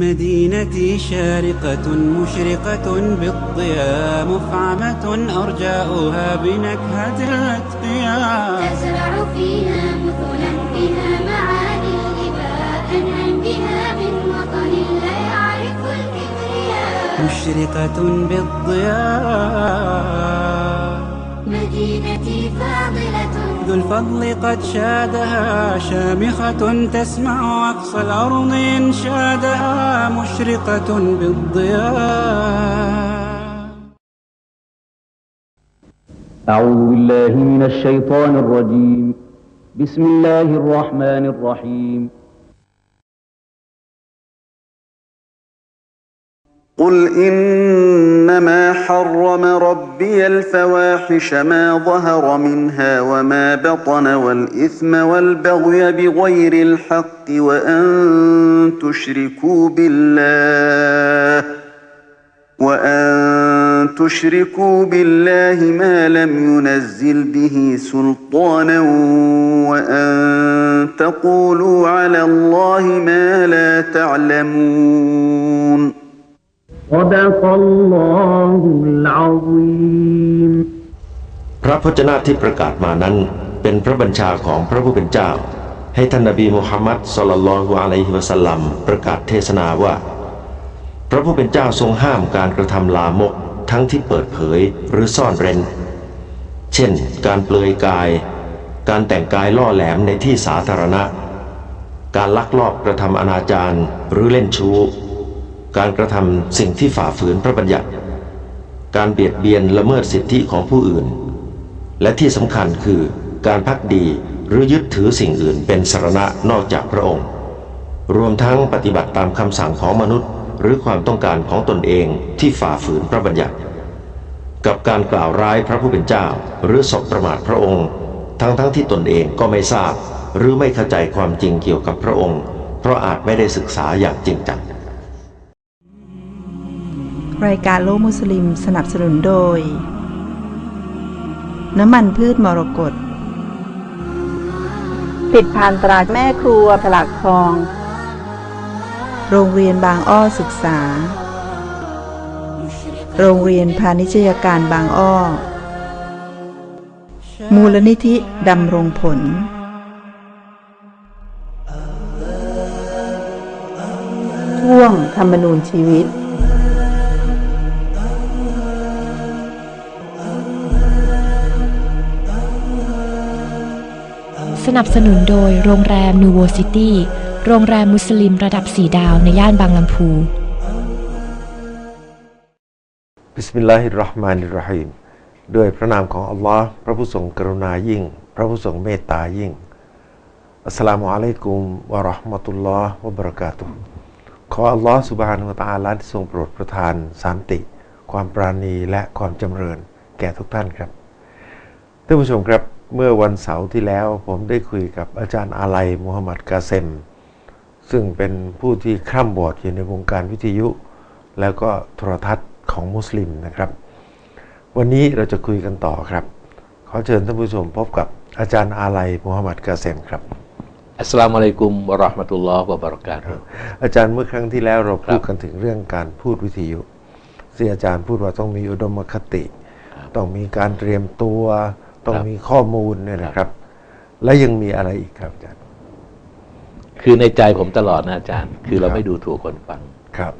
مدينتي شارقة مشرقة بالضياء مفعمة أرجاؤها بنكهة الأتقياء. تزرع فيها مثلا بها معاني الإباء أنعم بها من وطن لا يعرف الكبرياء. مشرقة بالضياء. مدينتي فاضلة. ذو الفضل قد شادها شامخة تسمع أقصى الأرض إنشادها مشرقة بالضياء. أعوذ بالله من الشيطان الرجيم. بسم الله الرحمن الرحيم. قل إنما حرم ربي الفواحش ما ظهر منها وما بطن والإثم والبغي بغير الحق وأن تشركوا بالله وأن تشركوا بالله ما لم ينزل به سلطانا وأن تقولوا على الله ما لا تعلمون صدق الله العظيم พระพจนะที่ประกาศมานั้นเป็นพระบัญชาของพระผู้เป็นเจ้า ให้ท่านนบีมุฮัมมัดสลลัลลอฮุอะลัยฮิวะสัลลัมประกาศเทศนาว่า พระผู้เป็นเจ้าทรงห้ามการกระทำลามกทั้งที่เปิดเผยหรือซ่อนเร้น เช่น การเปลือยกาย การแต่งกายล่อแหลมในที่สาธารณะ การลักลอบกระทำอนาจารหรือเล่นชู้ การกระทำสิ่งที่ฝ่าฝืนพระบัญญัติ การเบียดเบียนละเมิดสิทธิของผู้อื่น และที่สำคัญคือการพักดีหรือยึดถือสิ่งอื่นเป็นสรณะนอกจากพระองค์ รวมทั้งปฏิบัติตามคำสั่งของมนุษย์ หรือความต้องการของตนเองที่ฝ่าฝืนพระบัญญัติ กับการกล่าวร้ายพระผู้เป็นเจ้า หรือสบประมาทพระองค์ ทั้งทั้งที่ตนเองก็ไม่ทราบ หรือไม่เข้าใจความจริงเกี่ยวกับพระองค์ เพราะอาจไม่ได้ศึกษาอย่างจริงจัง รายการโลกมุสลิมสนับสนุนโดย น้ำมันพืชมรกตผิดผ่านตราแม่ครัวผลักทอง โรงเรียนบางอ้อศึกษา โรงเรียนพาณิชยการบางอ้อ มูลนิธิดำรงผลช่วงธรรมนูญชีวิต สนับสนุนโดยโรงแรมนูโวซิตี้ โรงแรมมุสลิมระดับ 4 ดาวในย่านบางลำพู บิสมิลลาฮิรราะห์มานิรราะฮีมด้วยพระนามของอัลลอฮ์พระผู้ทรงกรุณายิ่ง พระผู้ทรงเมตตายิ่ง อัสสลามุอะลัยกุมวะราะห์มะตุลลอฮ์วะบะเราะกาตุฮ์ขออัลลอฮ์สุบฮานะฮูวะตะอาลาที่ทรงโปรดประทานสันติ ความปราณีและความจำเริญ แก่ทุกท่านครับท่านผู้ชมครับ เมื่อวันเสาร์ที่แล้วผมได้คุยกับอาจารย์อาลัยมูฮัมหมัดกาเซม ซึ่งเป็นผู้ที่คร่ำบอดอยู่ในวงการวิทยุ แล้วก็โทรทัศน์ของมุสลิมนะครับ วันนี้เราจะคุยกันต่อครับ ขอเชิญท่านผู้ชมพบกับอาจารย์อาลัยมูฮัมหมัดกาเซมครับอัสสลามุอะลัยกุมวะเราะห์มะตุลลอฮ์วะบะเราะกาตุฮ์อาจารย์เมื่อครั้งที่แล้วเราพูดครับกันถึงเรื่องการพูดวิทยุที่อาจารย์พูดว่าต้องมีอุดมคติ ต้องมีการเตรียมตัว ต้องมีข้อมูลเนี่ยนะครับ และยังมีอะไรอีกครับอาจารย์ คือในใจผมตลอดนะอาจารย์ คือเราครับไม่ดูถูกคนฟังครับ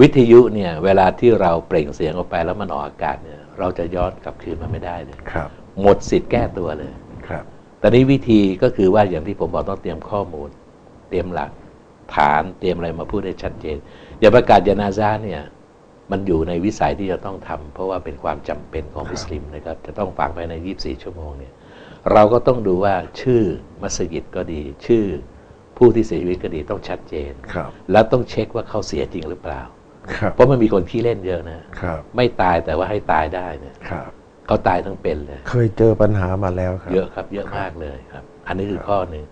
วิทยุเนี่ย เวลาที่เราเปล่งเสียงออกไปแล้วมันออกอากาศเนี่ย เราจะย้อนกลับคืนมาไม่ได้เลยครับ หมดสิทธิ์แก้ตัวเลยครับแต่นี้วิธีก็คือว่าอย่างที่ผมบอกต้องเตรียมข้อมูล เตรียมหลักฐานเตรียมอะไรมาพูดให้ชัดเจน อย่าประกาศยานาซาเนี่ย มันอยู่ในวิสัยที่จะต้องทำเพราะว่าเป็นความจำเป็นของมุสลิมนะครับ จะต้องฟังภายใน 24 ชั่วโมงเนี่ยเราก็ต้องดูว่าชื่อมัสยิดก็ดี ชื่อผู้ที่เสียชีวิตก็ดีต้องชัดเจนครับแล้วต้องเช็คว่าเขาเสียจริงหรือเปล่าครับเพราะมันมีคนขี้เล่นเยอะนะครับไม่ตายแต่ว่าให้ตายได้เนี่ยครับเขาตายทั้งเป็นเลย เคยเจอปัญหามาแล้วครับ เยอะครับ เยอะมากเลยครับ อันนี้คือข้อหนึ่ง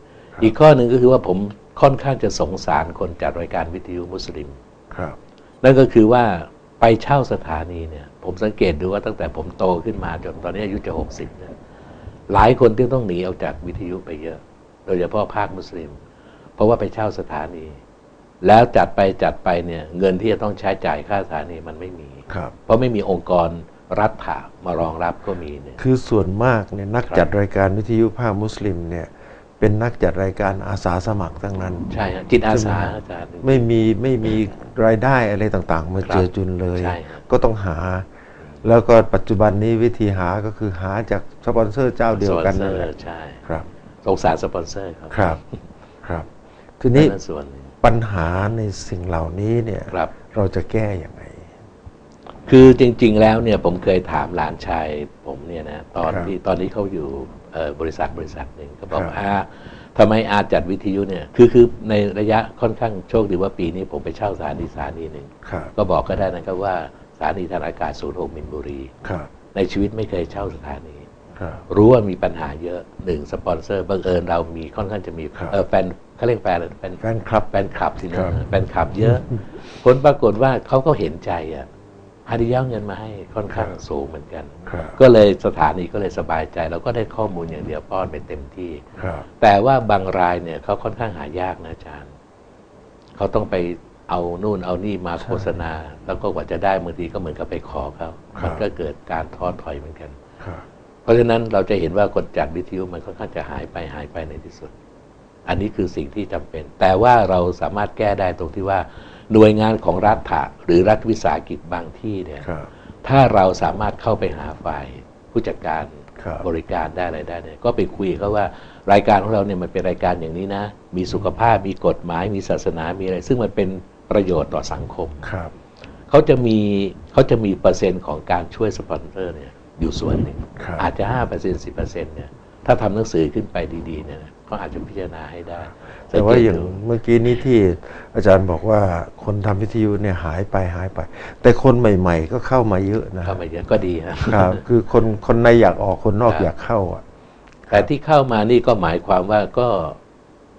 อีกข้อหนึ่งก็คือว่าผมค่อนข้างจะสงสารคนจัดรายการวิทยุมุสลิมครับ นั่นก็คือว่าไป เช่าสถานีเนี่ย ผมสังเกตดูว่าตั้งแต่ผมโตขึ้นมาจนตอนนี้อายุจะหกสิบเนี่ยหลายคนที่ต้องหนีออกจากวิทยุไปเยอะ โดยเฉพาะภาคมุสลิม เพราะว่าไปเช่าสถานี แล้วจัดไปจัดไปเนี่ย เงินที่จะต้องใช้จ่ายค่าสถานีมันไม่มีครับเพราะไม่มีองค์กรรัฐถามารองรับก็มีเนี่ยคือส่วนมากเนี่ยนักครับจัดรายการวิทยุภาคมุสลิมเนี่ย เป็นนักจัดรายการอาสาสมัครทั้งนั้น ใช่ฮะจิตอาสาใช่ไหมอาจารย์ ไม่มีไม่มีรายได้อะไรต่างๆ มาครับเจือจุนเลยใช่ครับก็ต้องหา แล้วก็ปัจจุบันนี้วิธีหาก็คือหาจากสปอนเซอร์เจ้าเดียวกันนั่นแหละใช่ครับสงสารสปอนเซอร์ครับครับครับ ทีนี้นั่นส่วนหนึ่งปัญหาในสิ่งเหล่านี้เนี่ยครับเราจะแก้อย่างไงคือจริง ๆ แล้วเนี่ยผมเคยถามหลานชายผมเนี่ยนะตอนครับที่ตอนนี้เขาอยู่เอ่อ บริษัทบริษัทหนึ่งก็บอกครับอาทำไมอาจัดวิทยุเนี่ยคือคือในระยะค่อนข้างโชคดีว่าปีนี้ผมไปเช่าสถานีสถานีหนึ่งครับก็บอกก็ได้นะครับว่าสถานีทางอากาศศูนย์หกมินบุรีครับในชีวิตไม่เคยเช่าสถานีครับรู้ว่ามีปัญหาเยอะหนึ่งสปอนเซอร์บังเอิญเรามีค่อนข้างจะมีครับเออแฟนเขาเรียกแฟนอะไรแฟนแฟนคลับแฟนคลับสิครันะบแฟนคลับเยอะผลปรากฏว่าเขาก็เห็นใจอะ ฮาดิยาเอาเงินมาให้ค่อนข้างสูงเหมือนกันครับก็เลยสถานีก็เลยสบายใจเราก็ได้ข้อมูลอย่างเดียวป้อนไปเต็มที่ครับแต่ว่าบางรายเนี่ยเขาค่อนข้างหายากนะอาจารย์ เขาต้องไปเอานู่นเอานี่มาโฆษณา แล้วก็กว่าจะได้บางทีก็เหมือนกับไปขอเขาครับมันก็เกิดการท้อถอยเหมือนกันครับเพราะฉะนั้นเราจะเห็นว่ากฎจัดวิทยุมันค่อนข้างจะหายไปหายไปในที่สุด อันนี้คือสิ่งที่จำเป็น แต่ว่าเราสามารถแก้ได้ตรงที่ว่า หน่วยงานของรัฐะหรือรัฐวิสาหกิจบางที่เนี่ยครับถ้าเราสามารถเข้าไปหาฝ่ายผู้จัดการครับบริการได้อะไรได้เนี่ยก็ไปคุยเขาว่ารายการของเราเนี่ยมันเป็นรายการอย่างนี้นะ มีสุขภาพมีกฎหมาย มีศาสนามีอะไร ซึ่งมันเป็นประโยชน์ต่อสังคมครับเขาจะมีเขาจะมีเปอร์เซ็นต์ของการช่วยสปอนเซอร์เนี่ยอยู่ส่วนหนึ่งครับอาจจะห้าเปอร์เซ็นต์สิบเปอร์เซ็นต์เนี่ยถ้าทำหนังสือขึ้นไปดีๆเนี่ยนะ ก็อาจจะพิจารณาให้ได้แต่ว่าอย่างสัเกตดูเมื่อกี้นี้ที่อาจารย์บอกว่าคนทำวิทยุเนี่ยหายไปหายไป แต่คนใหม่ ๆ ก็เข้ามาเยอะนะเข้ามาเยอะก็ดีฮะครับ คือคนคนในอยากออกคนนอกครับอยากเข้าอะแต่ที่เข้ามานี่ก็หมายความว่าก็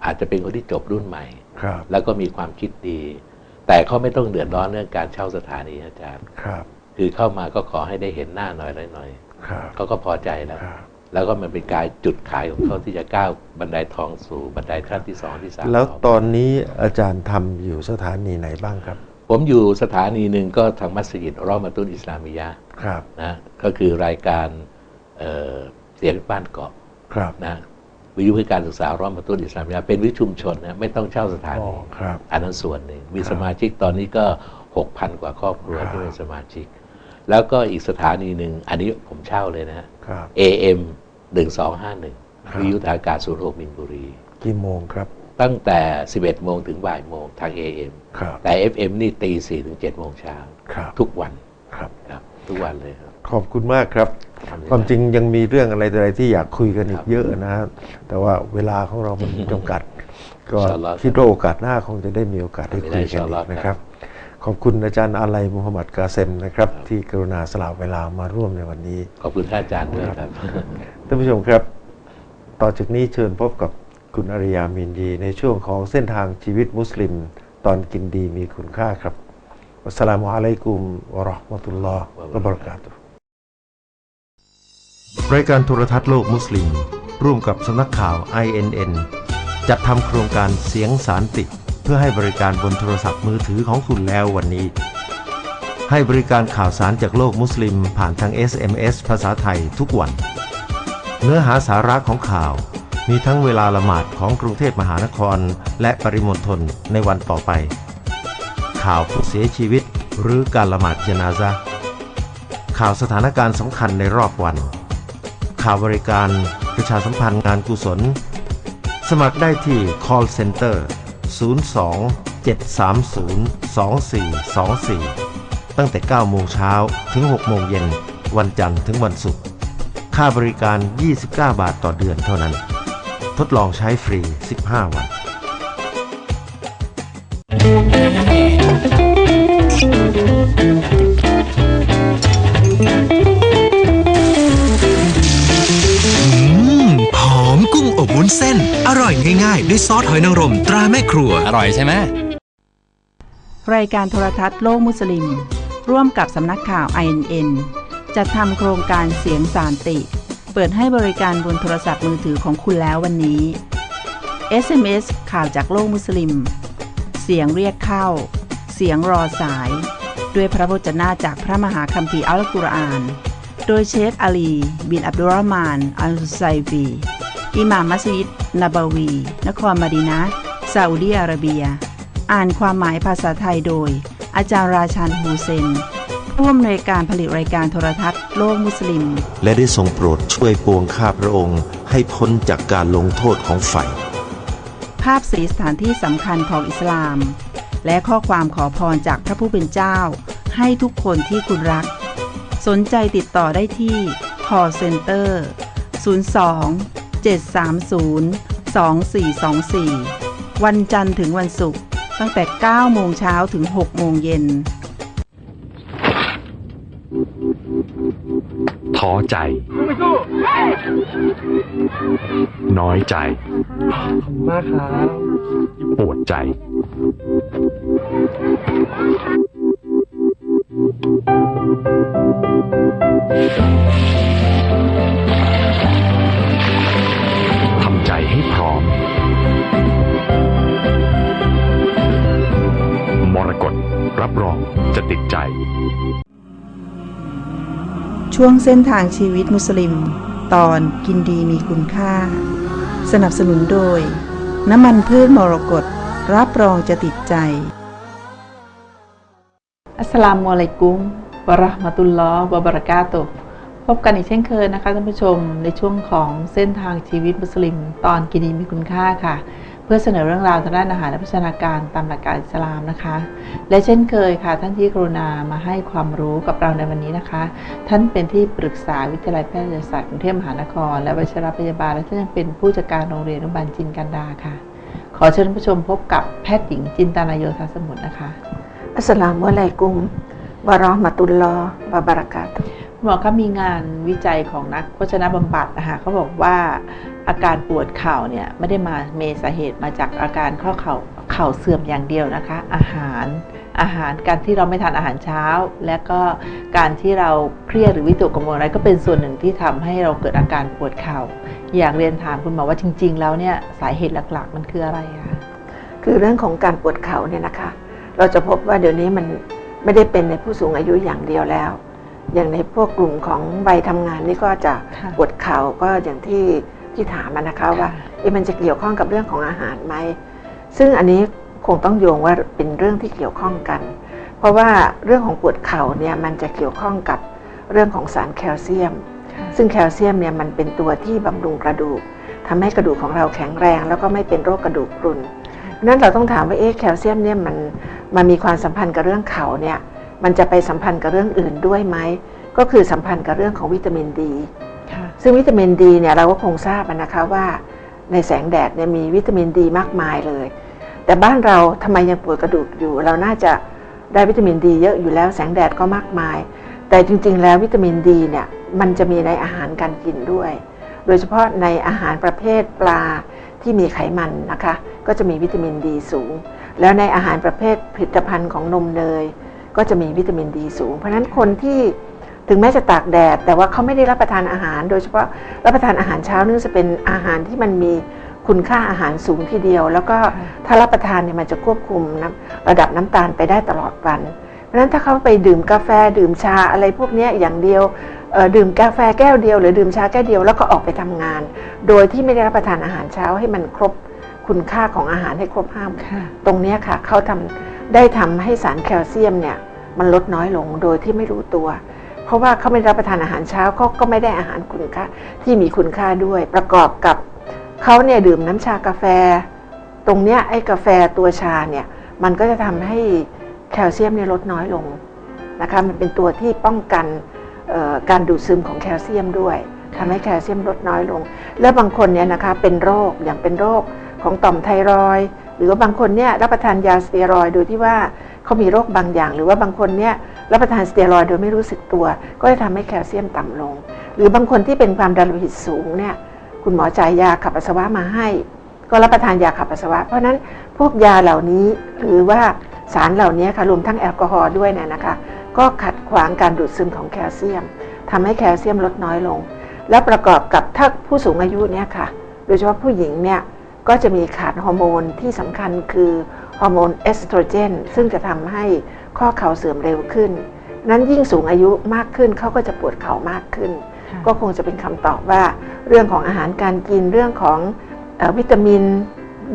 อาจจะเป็นคนที่จบรุ่นใหม่ครับ แล้วก็มีความคิดดี แต่เขาไม่ต้องเดือดร้อนเรื่องการเช่าสถานีอาจารย์ครับ คือเข้ามาก็ขอให้ได้เห็นหน้าหน่อยหน่อยครับเขาก็พอใจแล้วครับ แล้วก็มันเป็นการจุดขายของเขาที่จะก้าวบันไดทองสู่บันไดขั้นที่สองที่สามแล้วต่อไปตอนนี้อาจารย์ทำอยู่สถานีไหนบ้างครับ ผมอยู่สถานีหนึ่งก็ทางมัสยิดรอมาตุนอิสลามิยะห์ครับนะก็คือรายการเอ่อเสียงบ้านเกาะครับนะวิทยุเพื่อการศึกษารอมาตุนอิสลามิยะห์เป็นวิทยุชุมชนนะไม่ต้องเช่าสถาอ๋อนีครับอันนั้นส่วนหนึ่งมีครับสมาชิกตอนนี้ก็ 6,000 กว่าครอบครัวครับที่เป็นสมาชิก แล้วก็อีกสถานีหนึ่งอันนี้ผมเช่าเลยนะฮะครับ AM ครับ1251วิทยุทางอากาศศูนย์หกมินบุรี กี่โมงครับ ตั้งแต่ 11 โมงถึงบ่ายโมงทาง AM ครับแต่ FM นี่ตี4ถึง7โมงเช้าครับทุกวันครับครับ ทุกวันเลยครับ ขอบคุณมากครับทำได้ความจริงยังมีเรื่องอะไรต่ออะไรที่อยากคุยกันอีครักบเยอะนะฮะแต่ว่าเวลาของเรามันจำกัด ก็อินชาอัลลอฮ์คิดว่าโอกาสหน้าคงจะได้มีโอกาสได้คุยกันอินชาอัลลออีฮ์กนะครับ ขอบคุณอาจารย์อาลัยมุฮัมมัดกาเซมนะครับ ที่กรุณาสละเวลามาร่วมในวันนี้ ขอบคุณท่านอาจารย์ด้วยครับท่านผู้ชมครับ ต่อจากนี้เชิญพบกับคุณอริยามินดีในช่วงของเส้นทางชีวิตมุสลิม ตอนกินดีมีคุณค่าครับวัสสลามุอะลัยกุมวะเราะห์มะตุลลอฮ์วะบะเราะกาตุฮ์รายการโทรทัศน์โลกมุสลิม ร่วมกับสำนักข่าว INN จัดทำโครงการเสียงสารติดเพื่อให้บริการบนโทรศัพท์มือถือของคุณแล้ววันนี้ ให้บริการข่าวสารจากโลกมุสลิมผ่านทาง SMS ภาษาไทยทุกวัน เนื้อหาสาระของข่าว มีทั้งเวลาละหมาดของกรุงเทพมหานคร และปริมณฑลในวันต่อไป ข่าวผู้เสียชีวิต หรือการละหมาดเจนาซะข่าวสถานการณ์สำคัญในรอบวัน ข่าวบริการประชาสัมพันธ์งานกุศล สมัครได้ที่ call center 02 730 2424 ตั้งแต่ 9 โมงเช้าถึง 6 โมงเย็น วันจันทร์ถึงวันศุกร์ ค่าบริการ 29 บาทต่อเดือนเท่านั้น ทดลองใช้ฟรี 15 วันห นเส้น อร่อยง่ายๆ ด้วยซอสหอยนางรมตราแม่ครัว อร่อยใช่ไหมรายการโทรทัศน์โลกมุสลิม ร่วมกับสำนักข่าว INN จัดทำโครงการเสียงสารติ เปิดให้บริการบนโทรศัพท์มือถือของคุณแล้ววันนี้ SMS ข่าวจากโลกมุสลิม เสียงเรียกเข้า เสียงรอสาย ด้วยพระวจนะจากพระมหาคัมภีร์อัลกุรอาน โดยเชคอาลี บินอับดุลรห์มาน อัลไซบี อิหม่ามมัสยิดนาบาวี นครมดีนะซาอุดีอาระเบีย อ่านความหมายภาษาไทยโดย อาจารย์ราชันฮูเซนผู้อำนวยการผลิตรายการโทรทัศน์โลกมุสลิม และได้ทรงโปรดช่วยปวงข้าพระองค์ ให้พ้นจากการลงโทษของไฟภาพสีสถานที่สำคัญของอิสลาม และข้อความขอพรจากพระผู้เป็นเจ้า ให้ทุกคนที่คุณรัก สนใจติดต่อได้ที่ call center 02 730 2424 วันจันทร์ถึงวันศุกร์ตั้งแต่ 9 โมงเช้าถึง 6 โมงเย็น ท้อใจ น้อยใจ มากครับปวดใจทำใจให้พร้อม มรกตรับรองจะติดใจ ช่วงเส้นทางชีวิตมุสลิม ตอนกินดีมีคุณค่า สนับสนุนโดย น้ำมันพืชมรกตรับรองจะติดใจ อัสสลามุอะลัยกุมวะเราะห์มะตุลลอฮ์วะบะเราะกาตุฮ์ พบกันอีกเช่นเคยนะคะท่านผู้ชมในช่วงของเส้นทางชีวิตมุสลิม ตอนกินดีมีคุณค่าค่ะ เพื่อเสนอเรื่องราวทางด้านอาหารและพัฒนาการตามหลักการอิสลามนะคะ และเช่นเคยค่ะ ท่านที่กรุณามาให้ความรู้กับเราในวันนี้นะคะ ท่านเป็นที่ปรึกษาวิทยาลัยแพทยศาสตร์กรุงเทพมหานคร และวิชิรพยาบาลและท่านยังเป็นผู้จัดการโรงเรียนอนุบาลจินกันดาค่ะ ขอเชิญท่านผู้ชมพบกับแพทย์หญิงจินตนาโยธาสมุทรนะคะอัสสลามุอะลัยกุมวะราะห์มะตุลลอฮ์วะบะเราะกาตุฮ์ หมอครับมีงานวิจัยของนักโภชนาบำบัดนะคะเขาบอกว่าอาการปวดเข่าเนี่ยไม่ได้มาเมสาเหตุมาจากอาการข้อเข่าเข่าเสื่อมอย่างเดียวนะคะ อาหารอาหารการที่เราไม่ทานอาหารเช้า และก็การที่เราเครียดหรือวิตกกังวลอะไรก็เป็นส่วนหนึ่งที่ทำให้เราเกิดอาการปวดเข่า อยากเรียนถามคุณหมอว่าจริง ๆ แล้วเนี่ยสาเหตุหลักๆ มันคืออะไรคะคือเรื่องของการปวดเข่าเนี่ยนะคะ เราจะพบว่าเดี๋ยวนี้มันไม่ได้เป็นในผู้สูงอายุอย่างเดียวแล้ว อย่างในพวกกลุ่มของวัยทำงานนี่ก็จะปวดเข่าก็อย่างที่ที่ถามมานะคะว่าเอ๊ะมันจะเกี่ยวข้องกับเรื่องของอาหารไหมซึ่งอันนี้คงต้องโยงว่าเป็นเรื่องที่เกี่ยวข้องกัน เพราะว่าเรื่องของปวดเข่าเนี่ยมันจะเกี่ยวข้องกับเรื่องของสารแคลเซียม ซึ่งแคลเซียมเนี่ยมันเป็นตัวที่บำรุงกระดูกทำให้กระดูกของเราแข็งแรง แล้วก็ไม่เป็นโรคกระดูกพรุนนั้นเราต้องถามว่าเอ๊ะแคลเซียมเนี่ยมันมันมีความสัมพันธ์กับเรื่องเข่าเนี่ย มันจะไปสัมพันธ์กับเรื่องอื่นด้วยไหม ก็คือสัมพันธ์กับเรื่องของวิตามินดีซึ่งวิตามินดีเนี่ยเราก็คงทราบนะคะว่าในแสงแดดเนี่ยมีวิตามินดีมากมายเลย แต่บ้านเราทำไมยังปวดกระดูกอยู่ เราน่าจะได้วิตามินดีเยอะอยู่แล้วแสงแดดก็มากมาย แต่จริง ๆ แล้ววิตามินดีเนี่ยมันจะมีในอาหารการกินด้วย โดยเฉพาะในอาหารประเภทปลาที่มีไขมันนะคะ ก็จะมีวิตามินดีสูง แล้วในอาหารประเภทผลิตภัณฑ์ของนมเนย ก็จะมีวิตามินดีสูง เพราะฉะนั้นคนที่ถึงแม้จะตากแดด แต่ว่าเขาไม่ได้รับประทานอาหาร โดยเฉพาะรับประทานอาหารเช้านี่จะเป็นอาหารที่มันมีคุณค่าอาหารสูงทีเดียว แล้วก็ถ้ารับประทานเนี่ยมันจะควบคุมนะระดับน้ำตาลไปได้ตลอดวัน เพราะฉะนั้นถ้าเขาไปดื่มกาแฟดื่มชาอะไรพวกนี้อย่างเดียวดื่มกาแฟแก้วเดียว หรือดื่มชาแก้วเดียวแล้วก็ออกไปทำงาน โดยที่ไม่ได้รับประทานอาหารเช้าให้มันครบคุณค่าของอาหารให้ครบห้าตรงนี้ค่ะเขาทำ ได้ทำให้สารแคลเซียมเนี่ยมันลดน้อยลงโดยที่ไม่รู้ตัว เพราะว่าเขาไม่รับประทานอาหารเช้าเขาก็ไม่ได้อาหารคุณค่าที่มีคุณค่าด้วย ประกอบกับเขาเนี่ยดื่มน้ำชากาแฟ ตรงเนี้ยไอ้กาแฟตัวชาเนี่ยมันก็จะทำให้แคลเซียมเนี่ยลดน้อยลงนะคะมันเป็นตัวที่ป้องกันการดูดซึมของแคลเซียมด้วยทำให้แคลเซียมลดน้อยลง แล้วบางคนเนี่ยนะคะเป็นโรคอย่างเป็นโรคของต่อมไทรอย หรือว่าบางคนเนี่ยรับประทานยาสเตียรอยโดยที่ว่าเขามีโรคบางอย่าง หรือว่าบางคนเนี่ยรับประทานสเตียรอยโดยไม่รู้สึกตัว ก็จะทำให้แคลเซียมต่ำลง หรือบางคนที่เป็นความดันโลหิตสูงเนี่ยคุณหมอจ่ายยาขับปัสสาวะมาให้ ก็รับประทานยาขับปัสสาวะ เพราะนั้นพวกยาเหล่านี้หรือว่าสารเหล่านี้ค่ะรวมทั้งแอลกอฮอล์ด้วยเนี่ยนะคะ ก็ขัดขวางการดูดซึมของแคลเซียมทำให้แคลเซียมลดน้อยลง และประกอบกับถ้าผู้สูงอายุเนี่ยค่ะ โดยเฉพาะผู้หญิงเนี่ย ก็จะมีขาดฮอร์โมนที่สำคัญคือฮอร์โมนเอสโตรเจนซึ่งจะทำให้ข้อเข่าเสื่อมเร็วขึ้น นั้นยิ่งสูงอายุมากขึ้นเขาก็จะปวดเข่ามากขึ้น ก็คงจะเป็นคำตอบว่า เรื่องของอาหารการกินเรื่องของเออวิตามิน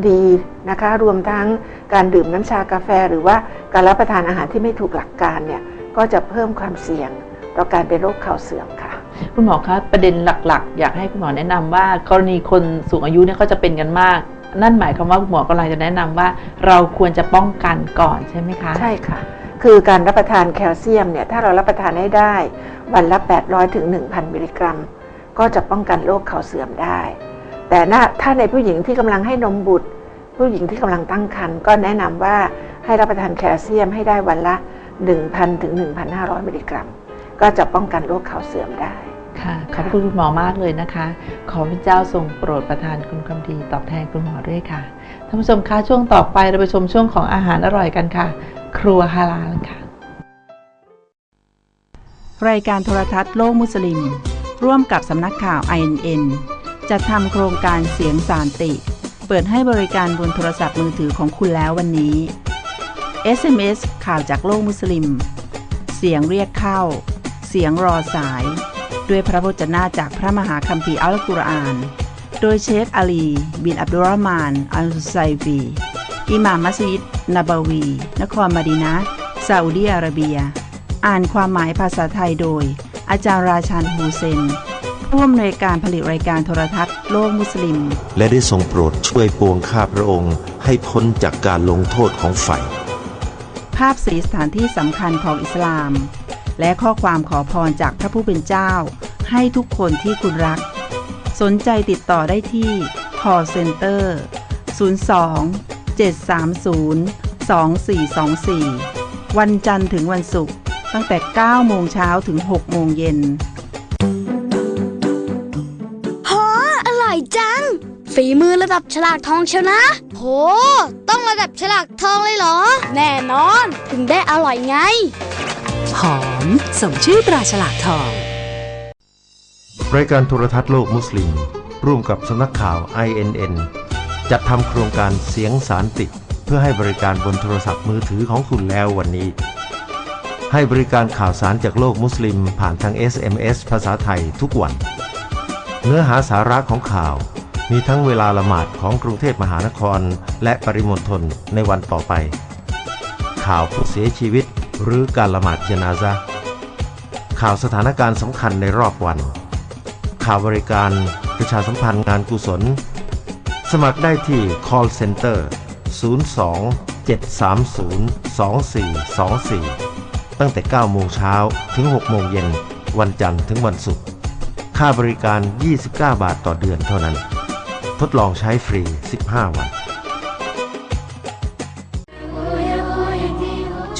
ดีนะคะรวมทั้งการดื่มน้ำชากาแฟ หรือว่าการรับประทานอาหารที่ไม่ถูกหลักการเนี่ยก็จะเพิ่มความเสี่ยงต่อการเป็นโรคเข่าเสื่อมค่ะ คุณหมอคะประเด็นหลักๆ อยากให้คุณหมอแนะนำว่า กรณีคนสูงอายุเนี่ยเขาจะเป็นกันมาก นั่นหมายความว่าคุณหมอกำลังจะแนะนำว่า เราควรจะป้องกันก่อนใช่ไหมคะ ใช่ค่ะ คือการรับประทานแคลเซียมเนี่ยถ้าเรารับประทานให้ได้ วันละ 800ถึง1,000 มิลลิกรัม ก็จะป้องกันโรคเข่าเสื่อมได้ แต่ถ้าในผู้หญิงที่กำลังให้นมบุตร ผู้หญิงที่กำลังตั้งครรภ์ก็แนะนำว่าให้รับประทานแคลเซียมให้ได้วันละ 1,000ถึง1,500 มิลลิกรัม ก็จะป้องกันโรคเข่าเสื่อมได้ค่ะขอบคุณคุณหมอมากเลยนะคะ ขอพระเจ้าทรงโปรดประทานคุณความดีตอบแทนคุณหมอด้วยค่ะท่านผู้ชมคะช่วงต่อไปเราไปชมช่วงของอาหารอร่อยกันค่ะ ครัวฮาลาลค่ะ รายการโทรทัศน์โลกมุสลิม ร่วมกับสำนักข่าว INN จัดทำโครงการเสียงสารติ เปิดให้บริการบนโทรศัพท์มือถือของคุณแล้ววันนี้ SMS ข่าวจากโลกมุสลิม เสียงเรียกเข้า เสียงรอสาย ด้วยพระวจนะจากพระมหาคัมภีร์อัลกุรอาน โดยเชคอาลี บินอับดุลรอห์มาน อัลฮุไซฟีอิหม่ามมัสยิดนบาวี นครมดีนะห์ซาอุดีอาระเบีย อ่านความหมายภาษาไทยโดย อาจารย์ราชันฮูเซนผู้อำนวยการผลิตรายการโทรทัศน์โลกมุสลิม และได้ทรงโปรดช่วยปวงข้าพระองค์ ให้พ้นจากการลงโทษของไฟภาพสีสถานที่สำคัญของอิสลาม และข้อความขอพรจากพระผู้เป็นเจ้า ให้ทุกคนที่คุณรัก สนใจติดต่อได้ที่ call center 02 730 2424 วันจันทร์ถึงวันศุกร์ตั้งแต่ 9 โมงเช้าถึง 6 โมงเย็นโหอร่อยจัง ฝีมือระดับฉลากทองเชียวนะ โห ต้องระดับฉลากทองเลยเหรอ แน่นอน ถึงได้อร่อยไง หอมสมชื่อตราฉลากทอง รายการโทรทัศน์โลกมุสลิม ร่วมกับสำนักข่าว INN จัดทำโครงการเสียงสารติด เพื่อให้บริการบนโทรศัพท์มือถือของคุณแล้ววันนี้ ให้บริการข่าวสารจากโลกมุสลิม ผ่านทาง SMS ภาษาไทยทุกวัน เนื้อหาสาระของข่าว มีทั้งเวลาละหมาดของกรุงเทพมหานคร และปริมณฑลในวันต่อไป ข่าวผู้เสียชีวิต หรือการละหมาดเจนาซะห์ข่าวสถานการณ์สำคัญในรอบวัน ข่าวบริการประชาสัมพันธ์งานกุศล สมัครได้ที่ call center 02 730 2424 ตั้งแต่ 9 โมงเช้าถึง 6 โมงเย็น วันจันทร์ถึงวันศุกร์ ค่าบริการ 29 บาทต่อเดือนเท่านั้น ทดลองใช้ฟรี 15 วัน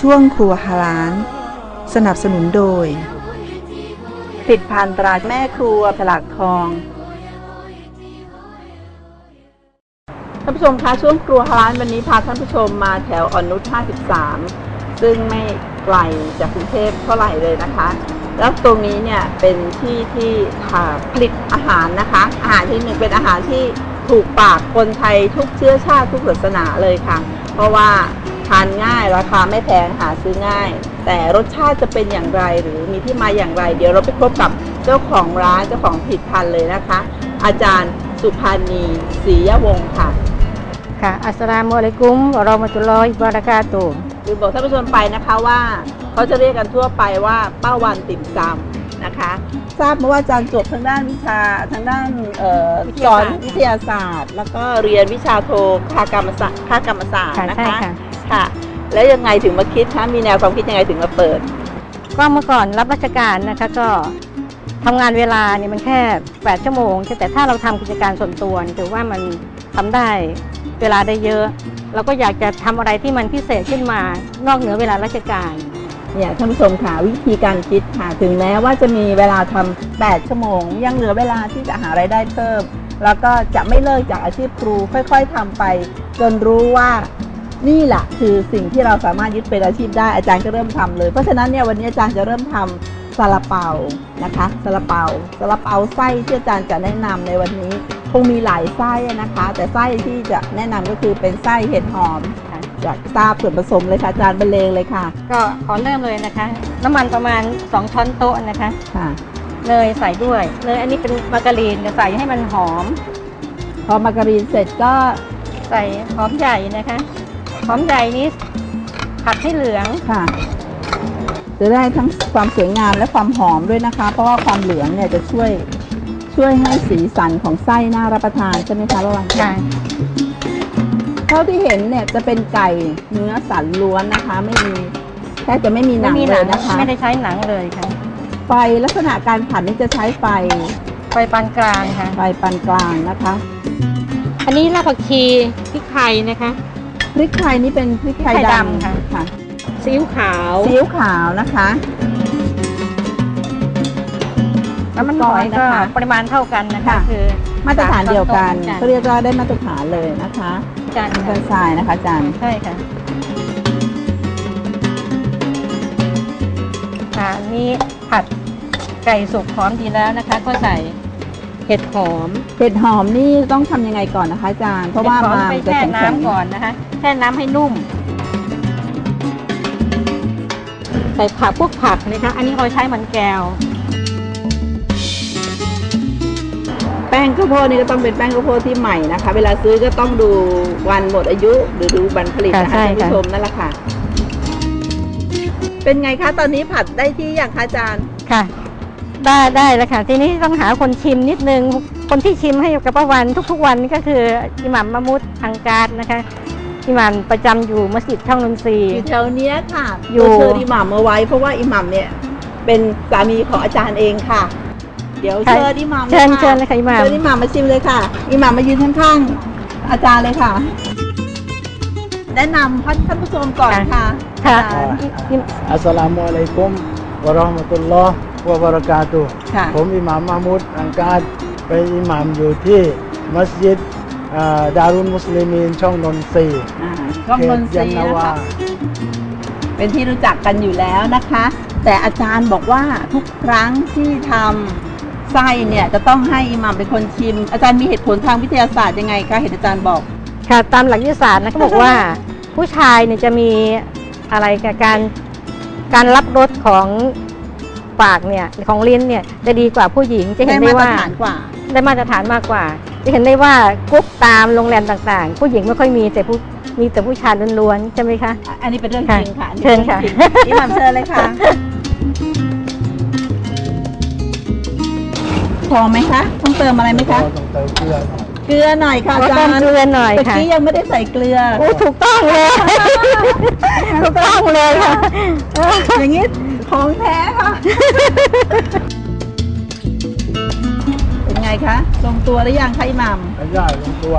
ช่วงครัวฮาลาน สนับสนุนโดยผลิตภัณฑ์ตราแม่ครัวฉลากทองท่านผู้ชมคะช่วงครัวฮาลานวันนี้พาท่านผู้ชมมาแถวอ่อนนุช 53 ซึ่งไม่ไกลจากกรุงเทพเท่าไหร่เลยนะคะ แล้วตรงนี้เนี่ยเป็นที่ที่ผลิตอาหารนะคะ อาหารที่หนึ่งเป็นอาหารที่ถูกปากคนไทยทุกเชื้อชาติทุกศาสนาเลยค่ะ เพราะว่า ทานง่ายราคาไม่แพงหาซื้อง่าย แต่รสชาติจะเป็นอย่างไรหรือมีที่มาอย่างไร เดี๋ยวเราไปพบกับเจ้าของร้านเจ้าของผลิตภัณฑ์เลยนะคะ อาจารย์สุภานีศรียวงศ์ค่ะค่ะอัสสลามุอะลัยกุมวะเราะมะตุลลอฮิวะบะเราะกาตุฮ์ หรือบอกท่านผู้ชมไปนะคะว่า เขาจะเรียกกันทั่วไปว่าป้าวันติ่มซำนะคะ ทราบมาว่าอาจารย์จบทางด้านวิชาทางด้านเอ่อสอนวิทยาศาสตร์ แล้วก็เรียนวิชาโทคากรรมศาสตร์คากรรมศาสตร์ค่ะนะใช่คะ ค่ะ ค่ะ แล้วยังไงถึงมาคิดคะมีแนวความคิดยังไงถึงมาเปิด ก็เมื่อก่อนรับราชการนะคะก็ทำงานเวลาเนี่ยมันแค่ 8 ชั่วโมง แต่ถ้าเราทำกิจการส่วนตัวเนี่ยถือว่ามันทำได้เวลาได้เยอะ เราก็อยากจะทำอะไรที่มันพิเศษขึ้นมานอกเหนือเวลาราชการ เนี่ยท่านผู้ชมค่ะวิธีการคิดค่ะถึงแม้ว่าจะมีเวลาทำ8ชั่วโมง ยังเหลือเวลาที่จะหารายได้เพิ่ม แล้วก็จะไม่เลิกจากอาชีพครูค่อย ๆทำไป จนรู้ว่า นี่แหละคือสิ่งที่เราสามารถยึดเป็นอาชีพได้อาจารย์ก็เริ่มทำเลย เพราะฉะนั้นเนี่ยวันนี้อาจารย์จะเริ่มทำซาลาเปานะคะซาลาเปาซาลาเปาไส้ที่อาจารย์จะแนะนำในวันนี้คงมีหลายไส้นะคะ แต่ไส้ที่จะแนะนำก็คือเป็นไส้เห็ดหอมอยากทราบส่วนผสมเลยค่ะอาจารย์บรรเลงเลยค่ะ ก็ขอเริ่มเลยนะคะ น้ำมันประมาณ 2 ช้อนโต๊ะนะคะค่ะเนยใส่ด้วยเนยอันนี้เป็นมาการีนใส่ให้มันหอม พอมาการีนเสร็จก็ใส่หอมใหญ่นะคะ หอมใหญ่นี้ผัดให้เหลือง ค่ะ จะได้ทั้งความสวยงามและความหอมด้วยนะคะ เพราะว่าความเหลืองเนี่ยจะช่วยช่วยให้สีสันของไส้น่ารับประทานใช่ไหมคะระหว่างใช่เท่าที่เห็นเนี่ยจะเป็นไก่เนื้อสันล้วนนะคะ ไม่มีแทบจะไม่มีหนังไม่มีเลยนะคะ ไม่ได้ใช้หนังเลยค่ะ ไฟลักษณะการผัดนี่จะใช้ไฟไฟปานกลางค่ะ ไฟปานกลางนะคะ อันนี้รากผักชีพริกไทยนะคะ พริกไทยนี่เป็นพริกไทยพริกไทยดดำค่ะำค่ะซีอิ๊วขาวซีอิ๊วขาวนะคะแล้วมันหอยก็ปริมาณเท่ากันนะคะ ค่ะ คือมาตรฐานเดียวกันสามช้อโต๊ะก็เรียกว่าได้มาตรฐานเลยนะคะจานเป็นทรายนะคะอาจารย์ ใช่ค่ะค่ะอันนี้ผัดไก่สุกหอมดีแล้วนะคะ ก็ใส่เห็ดหอมเห็ดหอมนี่ต้องทำยังไงก่อนนะคะอาจารย์ เพราะว่าห็ดหอมาไปจะแช่แข็งน้ำก่อนนะคะแช่น้ำให้นุ่ม ใส่ผักพวกผักนะคะ อันนี้เราใช้มันแก้ว แป้งข้าวโพดนี่ก็ต้องเป็นแป้งข้าวโพดที่ใหม่นะคะ เวลาซื้อก็ต้องดูวันหมดอายุหรือดูวันผลิตนะค่ะคะใช่ท่านผู้ค่ะชมนั่นแหละค่ะ เป็นไงคะตอนนี้ผัดได้ที่อย่างคะอาจารย์ค่ะได้ได้แล้วค่ะ ทีนี้ต้องหาคนชิมนิดนึง คนที่ชิมให้กับป้าวันทุกๆวันนี่ก็คืออิหมัมมะมุดทางการนะคะ อิหมัมประจำอยู่มัสยิดช่องนนทรีย์ อยู่แถวเนี้ยค่ะอยู่ เราเชิญอิหมัมมาไว้ เพราะว่าอิหมัมเนี่ยเป็นสามีของอาจารย์เองค่ะ เดี๋ยวเชิญอิหมัมเชิญลยค่ะเชิญเลยค่ะอิหมัมเชิญอิหมัมมาชิมเลยค่ะอิหมัมมายืนข้างๆอาจารย์เลยค่ะ แนะนำท่านผู้ชมก่อนค่ะค่ะอัสสลามุอะลัยกุมวะเราะห์มะตุลลอฮ์วะบะเราะกาตุฮ์ค่ะ ผมอิหม่ามมามุดอังการเป็นอิหม่ามอยู่ที่มัสยิดอ่า ดารุลมุสลิมีนช่องนนทรีย์อ่าช่องนนทรีย์เขตยานนาวานะคะ เป็นที่รู้จักกันอยู่แล้วนะคะ แต่อาจารย์บอกว่าทุกครั้งที่ทำไส้เนี่ยจะต้องให้อิหมัมเป็นคนชิม อาจารย์มีเหตุผลทางวิทยาศาสตร์ยังไงคะเห็นอาจารย์บอก ค่ะตามหลักวิทยาศาสตร์นะเขาบอกว่า ผู้ชายเนี่ยจะมีอะไรกับการการรับรสของปากเนี่ยของลิ้นเนี่ยจะดีกว่าผู้หญิงจะเห็นได้ว่าได้มาตรฐานกว่า ได้มาตรฐานมากกว่า จะเห็นได้ว่ากรุ๊ปตามโรงแรมต่างๆ ผู้หญิงไม่ค่อยมีแต่ผู้มีแต่ผู้ชายล้วนๆใช่ไหมคะ อันนี้เป็นเรื่องจริงค่ะอันนี้เชิญป็นค่ะรื่องจริงอิหมัมเชิญเลยค่ะพอไหมคะต้องเติมอะไรไหมคะต้องเติมเกลือหน่อยเกลือหน่อยค่ะอาจารย์เติมเกลือหน่อยค่ะตะกี้ยังไม่ได้ใส่เกลือโอ้ถูกต้องเลยถูกต้องเลยค่ะอย่างนี้ของแท้ค่ะเป็นไง คะลงตัวหรือยังคะอิหมัมไม่ได้ลงตัว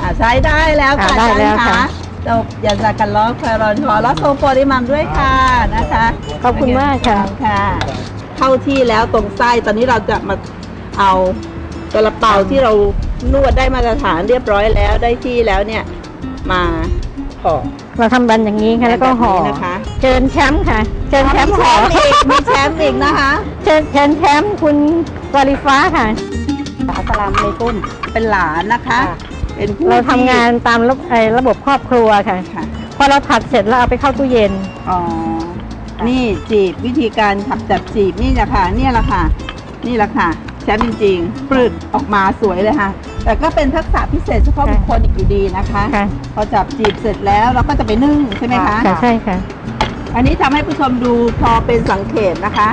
อ่าใช้ได้แล้วค่ะอ่าได้อาจารแล้วย์ค่ะ คะจบอย่าจากกันล้อคารอนขอล้อโซโปรดิมัมด้วยค่ะนะคะขอบคุณมากค่ะ ค่ะ เข้าที่แล้วตรงไส้ตอนนี้เราจะมาเอากระเป๋าที่เรานวดได้มาตรฐานเรียบร้อยแล้วได้ที่แล้วเนี่ยมาห่อ เราทำบันอย่างนี้ค่ะแล้วก็ห่อแบบนี้นะคะ เชิญแชมป์ค่ะ เชิญแชมป์ห่อมีแชมป์อีกมีแชมป์อีกนะคะ เชิญเชิญแชมป์คุณวาริฟ้าค่ะอัส ลามเลยกุ้มเป็นหลานนะคะ เป็นผู้เราทำงานตามระบบเอ่อระบบครอบครัวค่ะค่ะพอเราผัดเสร็จแล้วเอาไปเข้าตู้เย็น อ๋อ นี่จีบวิธีการขับจับจีบนี่แหละค่ะเนี่ยแหละค่ะ นี่แหละค่ะแชมป์จริงๆปลึดออกมาสวยเลยค่ะ แต่ก็เป็นทักษะพิเศษเฉพาะบุคคลอีกอยู่ดีนะคะ ค่ะ พอจับจีบเสร็จแล้วเราก็จะไปนึ่งใช่ไหมคะ ค่ะใช่ค่ะ อันนี้ทำให้ผู้ชมดูพอเป็นสังเกตนะคะ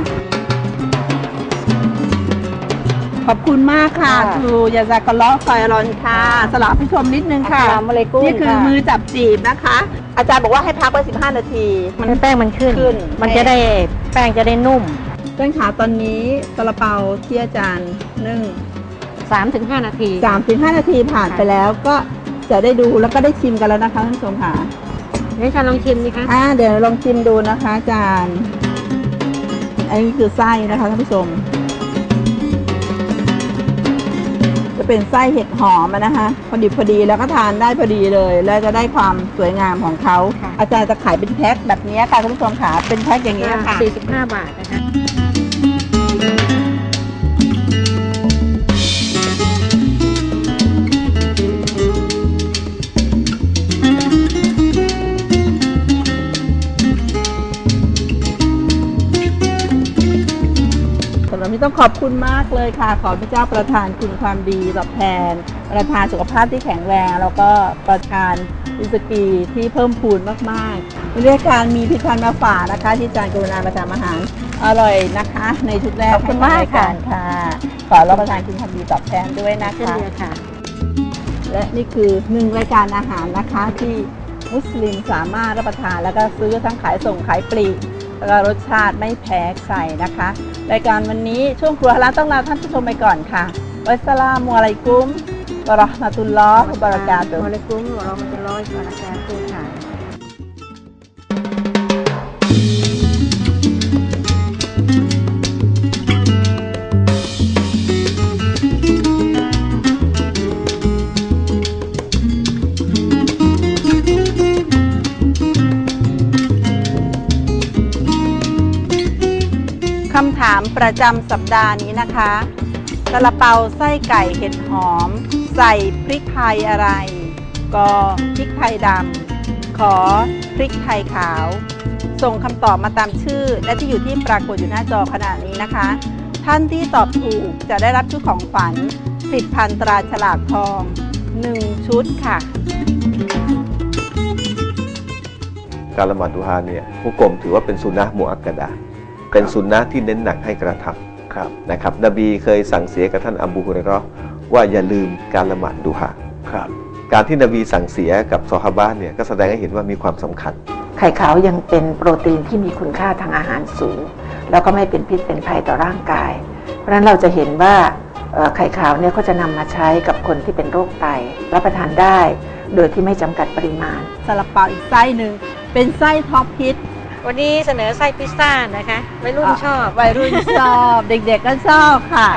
ขอบคุณมากค่ะค่ะครูยาซากะเลาะคอยรอนค่ะ สลับผู้ชมนิดนึงค่ะอัสสลามุอะลัยกุมนี่คือค่ะ มือจับจีบนะคะ อาจารย์บอกว่าให้พักไว้ 15 นาที มันแป้งมันขึ้น ขึ้น มันจะได้แป้งจะได้นุ่ม เพื่อนขาตอนนี้ซาลาเปาที่อาจารย์นึ่ง3-5 นาที สามถึงห้านาทีผ่านไปแล้วก็จะได้ดูแล้วก็ได้ชิมกันแล้วนะคะท่านผู้ชมค่ะเดี๋ยวฉันลองชิมดิคะ อ่าเดี๋ยวลองชิมดูนะคะอาจารย์ อันนี้คือไส้นะคะท่านผู้ชม จะเป็นไส้เห็ดหอมอะนะคะพอดีพอดีแล้วก็ทานได้พอดีเลย แล้วจะได้ความสวยงามของเขาอาจารย์จะขายเป็นแพ็คแบบนี้ค่ะท่านผู้ชมค่ะเป็นแพ็คอย่างนี้ยค่ะ 45 บาทนะคะ ต้องขอบคุณมากเลยค่ะ ขอพระเจ้าประทานคุณความดีตอบแทน ประทานสุขภาพที่แข็งแรง แล้วก็ประทานวิสกีที่เพิ่มพูนมากๆในรายการมีพิพันธ์มาฝากนะคะ ที่อาจารย์กรุณามาทำอาหารอร่อยนะคะ ในชุดแรกขอบคุณมากให้ทงรยรค่ะ ขอรับประทานคุณความดีตอบแทนด้วยนะเช่นคะเดียวค่ะ และนี่คือหนึ่งรายการอาหารนะคะที่มุสลิมสามารถรับประทานแล้วก็ซื้อทั้งขายส่งขายปลีก แล้วก็รสชาติไม่แพ้ใครนะคะรายการวันนี้ช่วงครัวฮาลาลต้องลาท่านผู้ชมไปก่อนค่ะวัสสลามุอะลัยกุมบะเราะห์มะตุลลอฮ์บะเราะกาตุฮ์วะอะลัยกุมบะเราะห์มะตุลลอฮ์บะเราะกาตุฮ์ำถามประจำสัปดาห์นี้นะคะซาลาเปาไส้ไก่เห็ดหอม ใส่พริกไทยอะไรกพริกไทยดำ ขอพริกไทยขาว ส่งคำตอบมาตามชื่อ และที่อยู่ที่ปรากฏอยู่หน้าจอขณะนี้นะคะ ท่านที่ตอบถูกจะได้รับชุดของขวัญผลิตภัณฑ์ตราฉลากทอง 1 ชุดค่ะ การละหมาดดูฮาเนี่ยผู้กรมถือว่าเป็นสุนนะมุอักกะดะห์ เป็นสุนนะที่เน้นหนักให้กระทำนะครับนบีเคยสั่งเสียกับท่านอบูฮุเรเราะห์ว่าอย่าลืมการละหมาดดูฮาการที่นบีสั่งเสียกับซอฮาบะห์เนี่ยก็แสดงให้เห็นว่ามีความสำคัญ ไข่ขาวยังเป็นโปรตีนที่มีคุณค่าทางอาหารสูง แล้วก็ไม่เป็นพิษเป็นภัยต่อร่างกาย เพราะฉะนั้นเราจะเห็นว่าเอ่อไข่ขาวเนี่ยก็จะนำมาใช้กับคนที่เป็นโรคไตรับประทานได้ โดยที่ไม่จำกัดปริมาณซาลาเปาอีกไส้หนึ่งเป็นไส้ท็อปฮิต วันนี้เสนอไส้พิซซ่านะคะวัยรุ่นชอบ วัยรุ่นชอบ เด็กๆก็ชอบค่ะ